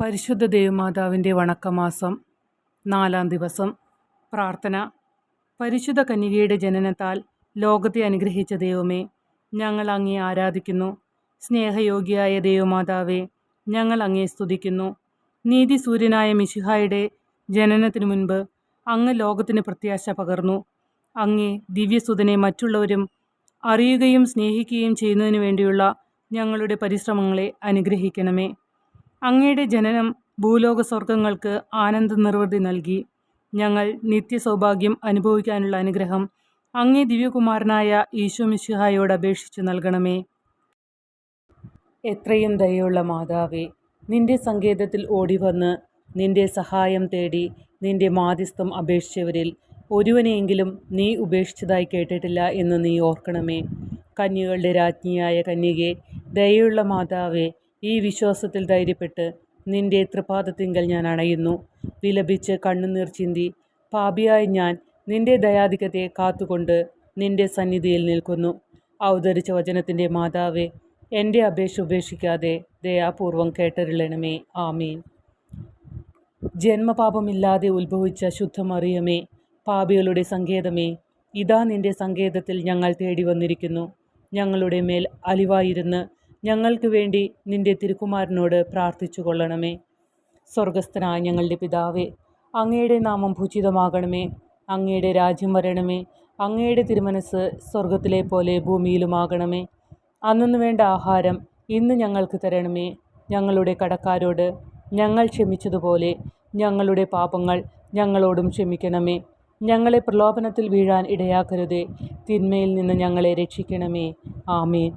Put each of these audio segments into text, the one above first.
പരിശുദ്ധ ദേവമാതാവിന്റെ വണക്കമാസം നാലാം ദിവസം. പ്രാർത്ഥന. പരിശുദ്ധ കന്യകയുടെ ജനനത്താൽ ലോകത്തെ അനുഗ്രഹിച്ച ദൈവമേ ഞങ്ങൾ അങ്ങേ ആരാധിക്കുന്നു. സ്നേഹയോഗിയായ ദൈവമാതാവേ ഞങ്ങൾ അങ്ങേ സ്തുതിക്കുന്നു. നീതി സൂര്യനായ മിശിഹായുടെ ജനനത്തിനു മുൻപ് അങ്ങ് ലോകത്തിന് പ്രത്യാശ പകർന്നു. അങ്ങേ ദിവ്യസുതനെ മറ്റുള്ളവരും അറിയുകയും സ്നേഹിക്കുകയും ചെയ്യുന്നതിന് വേണ്ടിയുള്ള ഞങ്ങളുടെ പരിശ്രമങ്ങളെ അനുഗ്രഹിക്കണമേ. അങ്ങയുടെ ജനനം ഭൂലോക സ്വർഗങ്ങൾക്ക് ആനന്ദ നിർവൃതി നൽകി. ഞങ്ങൾ നിത്യസൗഭാഗ്യം അനുഭവിക്കാനുള്ള അനുഗ്രഹം അങ്ങേ ദിവ്യകുമാരനായ ഈശോ മിശിഹായോട് അപേക്ഷിച്ചു നൽകണമേ. എത്രയും ദയുള്ള മാതാവേ നിന്റെ സങ്കേതത്തിൽ ഓടിവന്ന് നിന്റെ സഹായം തേടി നിന്റെ മാധ്യസ്ഥം അപേക്ഷിച്ചവരിൽ ഒരുവനെയെങ്കിലും നീ ഉപേക്ഷിച്ചതായി കേട്ടിട്ടില്ല എന്ന് നീ ഓർക്കണമേ. കന്യകളുടെ രാജ്ഞിയായ കന്യകെ ദയുള്ള മാതാവേ ഈ വിശ്വാസത്തിൽ ധൈര്യപ്പെട്ട് നിന്റെ തൃപാദത്തിങ്കൽ ഞാൻ അണയുന്നു. വിലപിച്ച് കണ്ണുനീർ ചിന്തി പാപിയായ ഞാൻ നിന്റെ ദയാധികത്തെ കാത്തുകൊണ്ട് നിന്റെ സന്നിധിയിൽ നിൽക്കുന്നു. അവതരിച്ച വചനത്തിന്റെ മാതാവേ എന്റെ അപേക്ഷ ഉപേക്ഷിക്കാതെ ദയാപൂർവം കേട്ടരുളണമേ. ആമീൻ. ജന്മപാപമില്ലാതെ ഉത്ഭവിച്ച ശുദ്ധമറിയമേ പാപികളുടെ സങ്കേതമേ ഇതാ നിന്റെ സങ്കേതത്തിൽ ഞങ്ങൾ തേടി വന്നിരിക്കുന്നു ഞങ്ങളുടെ മേൽ അലിവായിരുന്ന് ഞങ്ങൾക്ക് വേണ്ടി നിന്റെ തിരുക്കുമാരനോട് പ്രാർത്ഥിച്ചു കൊള്ളണമേ സ്വർഗസ്ഥനായ ഞങ്ങളുടെ പിതാവേ അങ്ങയുടെ നാമം ഭൂചിതമാകണമേ അങ്ങയുടെ രാജ്യം വരണമേ. അങ്ങയുടെ തിരുമനസ് സ്വർഗത്തിലെ പോലെ ഭൂമിയിലുമാകണമേ. അന്നു വേണ്ട ആഹാരം ഇന്ന് ഞങ്ങൾക്ക് തരണമേ. ഞങ്ങളുടെ കടക്കാരോട് ഞങ്ങൾ ക്ഷമിച്ചതുപോലെ ഞങ്ങളുടെ പാപങ്ങൾ ഞങ്ങളോടും ക്ഷമിക്കണമേ. ഞങ്ങളെ പ്രലോഭനത്തിൽ വീഴാൻ ഇടയാക്കരുതേ. തിന്മയിൽ നിന്ന് ഞങ്ങളെ രക്ഷിക്കണമേ. ആമേൻ.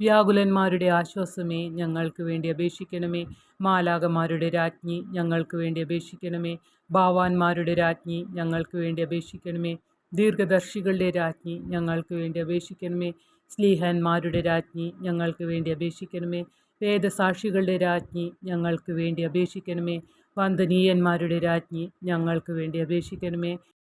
വ്യാകുലന്മാരുടെ ആശ്വാസമേ ഞങ്ങൾക്ക് വേണ്ടി അപേക്ഷിക്കണമേ. മാലാകമാരുടെ രാജ്ഞി ഞങ്ങൾക്ക് വേണ്ടി അപേക്ഷിക്കണമേ. ഭാവാന്മാരുടെ രാജ്ഞി ഞങ്ങൾക്ക് വേണ്ടി അപേക്ഷിക്കണമേ. ദീർഘദർശികളുടെ രാജ്ഞി ഞങ്ങൾക്ക് വേണ്ടി അപേക്ഷിക്കണമേ. സ്ലീഹന്മാരുടെ രാജ്ഞി ഞങ്ങൾക്ക് വേണ്ടി അപേക്ഷിക്കണമേ. വേദസാക്ഷികളുടെ രാജ്ഞി ഞങ്ങൾക്ക് വേണ്ടി അപേക്ഷിക്കണമേ. വന്ദനീയന്മാരുടെ രാജ്ഞി ഞങ്ങൾക്ക് വേണ്ടി അപേക്ഷിക്കണമേ.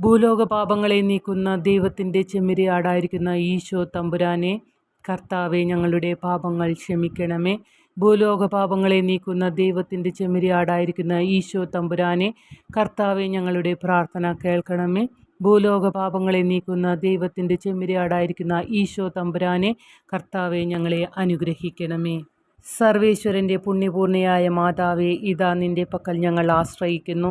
ഭൂലോക പാപങ്ങളെ നീക്കുന്ന ദൈവത്തിന്റെ ചെമ്മിരിയാടായിരിക്കുന്ന ഈശോ തമ്പുരാനെ കർത്താവെ ഞങ്ങളുടെ പാപങ്ങൾ ക്ഷമിക്കണമേ. ഭൂലോക പാപങ്ങളെ നീക്കുന്ന ദൈവത്തിന്റെ ചെമ്മിരിയാടായിരിക്കുന്ന ഈശോ തമ്പുരാനെ കർത്താവെ ഞങ്ങളുടെ പ്രാർത്ഥന കേൾക്കണമേ. ഭൂലോക പാപങ്ങളെ നീക്കുന്ന ദൈവത്തിന്റെ ചെമ്മിരിയാടായിരിക്കുന്ന ഈശോ തമ്പുരാനെ കർത്താവെ ഞങ്ങളെ അനുഗ്രഹിക്കണമേ. സർവേശ്വരന്റെ പുണ്യപൂർണയായ മാതാവെ ഇതാ നിന്റെ പക്കൽ ഞങ്ങൾ ആശ്രയിക്കുന്നു.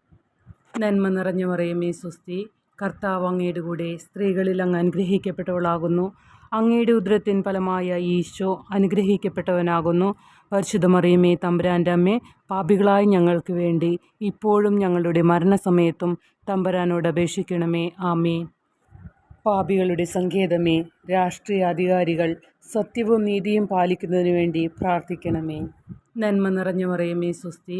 നന്മ നിറഞ്ഞ മറിയമേ സുസ്തി കർത്താവ് അങ്ങയുടെ കൂടെ സ്ത്രീകളിൽ അങ്ങ് അനുഗ്രഹിക്കപ്പെട്ടവളാകുന്നു. അങ്ങയുടെ ഉദരത്തിൻ ഫലമായ ഈശോ അനുഗ്രഹിക്കപ്പെട്ടവനാകുന്നു. പരിശുദ്ധ മറിയമേ തമ്പുരാന്റെ അമ്മേ പാപികളായ ഞങ്ങൾക്ക് വേണ്ടി ഇപ്പോഴും ഞങ്ങളുടെ മരണസമയത്തും തമ്പുരാനോട് അപേക്ഷിക്കണമേ. ആമേ പാപികളുടെ സങ്കേതമേ രാഷ്ട്രീയ അധികാരികൾ സത്യവും നീതിയും പാലിക്കുന്നതിനു വേണ്ടി പ്രാർത്ഥിക്കണമേ. നന്മ നിറഞ്ഞ മറിയമേ സുസ്തി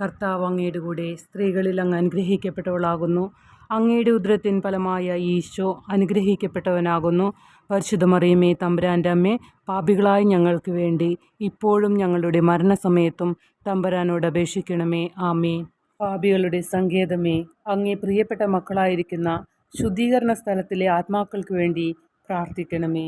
കർത്താവ് അങ്ങയുടെ കൂടെ സ്ത്രീകളിൽ അങ്ങ് അനുഗ്രഹിക്കപ്പെട്ടവളാകുന്നു. അങ്ങയുടെ ഉദരത്തിൻ ഫലമായ ഈശോ അനുഗ്രഹിക്കപ്പെട്ടവനാകുന്നു. പരിശുദ്ധ മറിയമേ തമ്പുരാന്റെ അമ്മേ പാപികളായ ഞങ്ങൾക്ക് വേണ്ടി ഇപ്പോഴും ഞങ്ങളുടെ മരണസമയത്തും തമ്പുരാനോട് അപേക്ഷിക്കണമേ. ആമേ പാപികളുടെ സങ്കേതമേ അങ്ങേ പ്രിയപ്പെട്ട മക്കളായിരിക്കുന്ന ശുദ്ധീകരണ സ്ഥലത്തിലെ ആത്മാക്കൾക്ക് വേണ്ടി പ്രാർത്ഥിക്കണമേ.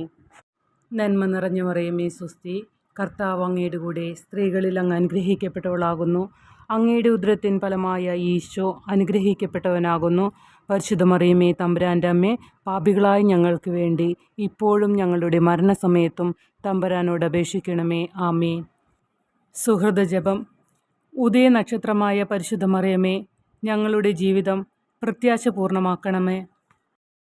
നന്മ നിറഞ്ഞ മറിയമേ സുസ്തി കർത്താവ് അങ്ങയുടെ കൂടെ സ്ത്രീകളിൽ അങ്ങ് അനുഗ്രഹിക്കപ്പെട്ടവളാകുന്നു. അങ്ങയുടെ ഉദരത്തിൻ ഫലമായ ഈശോ അനുഗ്രഹിക്കപ്പെട്ടവനാകുന്നു. പരിശുദ്ധ മറിയമേ തമ്പുരാന്റെ അമ്മേ പാപികളായ ഞങ്ങൾക്ക് വേണ്ടി ഇപ്പോഴും ഞങ്ങളുടെ മരണസമയത്തും തമ്പുരാനോട് അപേക്ഷിക്കണമേ. ആമേ സുഹൃദ ജപം. ഉദയനക്ഷത്രമായ പരിശുദ്ധ മറിയമേ ഞങ്ങളുടെ ജീവിതം പ്രത്യാശപൂർണമാക്കണമേ